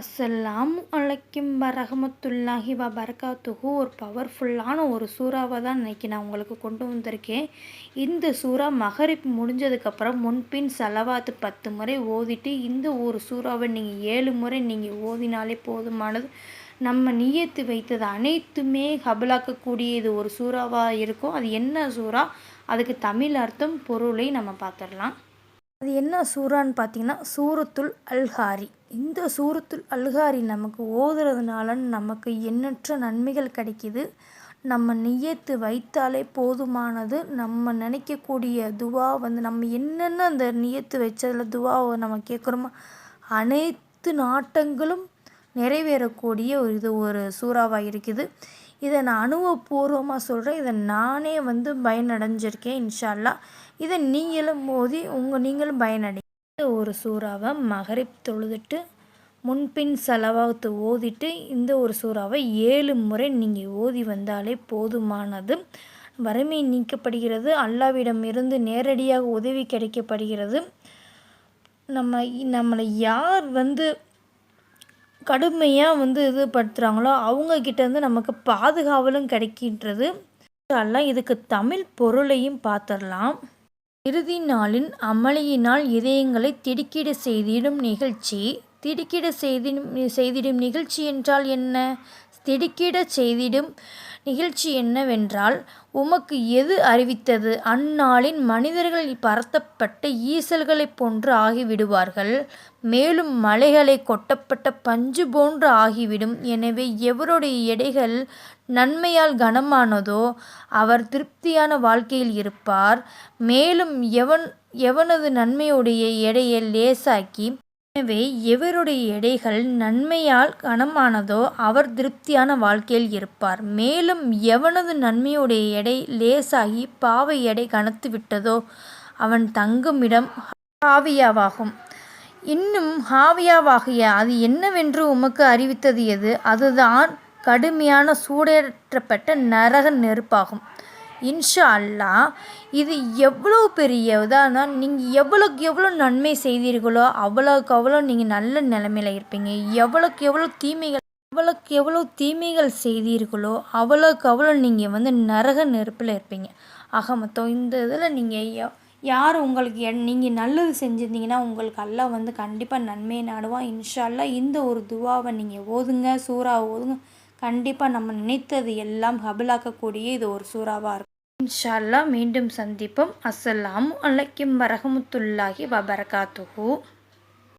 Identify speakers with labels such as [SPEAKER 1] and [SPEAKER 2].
[SPEAKER 1] அஸ்ஸலாம் அலைக்கும் வரஹமத்துல்லாஹி பரகாத்துகு ஒரு பவர்ஃபுல்லான ஒரு சூறாவை தான் இன்றைக்கி நான் உங்களுக்கு கொண்டு வந்திருக்கேன். இந்த சூறா மகரிப் முடிஞ்சதுக்கப்புறம் முன்பின் செலவாத்து பத்து முறை ஓதிட்டு இந்த ஒரு சூறாவை நீங்கள் ஏழு முறை நீங்கள் ஓதினாலே போதுமானது. நம்ம நியத்து வைத்தது அனைத்துமே கபலாக்கக்கூடிய இது ஒரு சூறாவாக இருக்கும். அது என்ன சூறா? அதுக்கு தமிழ் அர்த்தம் பொருளை நம்ம பார்த்துடலாம். அது என்ன சூறான்னு பார்த்தீங்கன்னா சூரத்துல் அல்ஹாரி. இந்த சூரத்துல் அல்ஹாரி நமக்கு ஓதுறதுனால நமக்கு எண்ணற்ற நன்மைகள் கிடைக்கிது. நம்ம நியத்து வைத்தாலே போதுமானது. நம்ம நினைக்கக்கூடிய துவா வந்து நம்ம என்னென்ன அந்த நியத்து வச்சதில் துவாவை நம்ம கேட்குறோமோ அனைத்து நாட்டங்களும் நிறைவேறக்கூடிய ஒரு இது ஒரு சூறாவாக இருக்குது. இதை நான் அனுபவபூர்வமாக சொல்கிறேன் இதை நானே வந்து பயனடைஞ்சிருக்கேன் இன்ஷால்லா. இதை நீங்களும் மோதி உங்கள் நீங்களும் பயனடை ஒரு சூறாவை மகரிப் தொழுதுட்டு முன்பின் செலவாகத்து ஓதிட்டு இந்த ஒரு சூறாவை ஏழு முறை நீங்கள் ஓதி வந்தாலே போதுமானது. வறுமை நீக்கப்படுகிறது அல்லாவிடம் இருந்து நேரடியாக உதவி கிடைக்கப்படுகிறது. நம்ம நம்மளை யார் வந்து கடுமையாக வந்து இது படுத்துகிறாங்களோ அவங்கக்கிட்டேருந்து நமக்கு பாதுகாவலும் கிடைக்கின்றது. அதெல்லாம் இதுக்கு தமிழ் பொருளையும் பார்த்துடலாம் இறுதி நாளின் அமளியினால் இதயங்களை திடுக்கிட செய்திடும் நிகழ்ச்சி. திடுக்கிட செய்திடும் செய்திடும் நிகழ்ச்சி என்றால் என்ன? திடுக்கிட செய்திடும் நிகழ்ச்சி என்னவென்றால் உமக்கு எது அறிவித்தது? அந்நாளின் மனிதர்கள் பரத்தப்பட்ட ஈசல்களைப் போன்று ஆகிவிடுவார்கள். மேலும் மலைகளை கொட்டப்பட்ட பஞ்சு போன்று ஆகிவிடும். எனவே எவருடைய எடைகள் நன்மையால் கனமானதோ அவர் திருப்தியான வாழ்க்கையில் இருப்பார். மேலும் எவன் எவனது நன்மையுடைய எடையை லேசாக்கி எனவே எவருடைய எடைகள் நன்மையால் கனமானதோ அவர் திருப்தியான வாழ்க்கையில் இருப்பார். மேலும் எவனது நன்மையுடைய எடை லேசாகி பாவை எடை கனத்து விட்டதோ அவன் தங்குமிடம் ஹாவியாவாகும். இன்னும் ஹாவியாவாகிய அது என்னவென்று உமக்கு அறிவித்தது எது? அதுதான் கடுமையான சூடேற்றப்பட்ட நரக நெருப்பாகும். இன்ஷா அல்லா இது எவ்வளோ பெரிய இதானா நீங்கள் எவ்வளோக்கு எவ்வளோ நன்மை செய்தீர்களோ அவ்வளோக்கு அவ்வளோ நீங்கள் நல்ல நிலமையில இருப்பீங்க. எவ்வளோக்கு எவ்வளோ தீமைகள் எவ்வளோக்கு எவ்வளோ தீமைகள் செய்தீர்களோ அவ்வளோக்கு அவ்வளோ நீங்கள் வந்து நரக நெருப்பில் இருப்பீங்க. ஆக மொத்தம் இந்த இதில் நீங்கள் யார் உங்களுக்கு என் நீங்கள் நல்லது செஞ்சுருந்தீங்கன்னா உங்களுக்கு எல்லாம் வந்து கண்டிப்பாக நன்மையை நாடுவான். இன்ஷால்லா இந்த ஒரு துவாவை நீங்கள் ஓதுங்க சூறாவை ஓதுங்க. கண்டிப்பாக நம்ம நினைத்தது எல்லாம் ஹபிலாக்கக்கூடிய இது ஒரு சூறாவாக இருக்கும் இன்ஷால்லா மீண்டும் சந்திப்போம். அஸ்ஸலாம் அலைக்கும் வரஹமத்துல்லாஹி வபரகாத்துஹூ.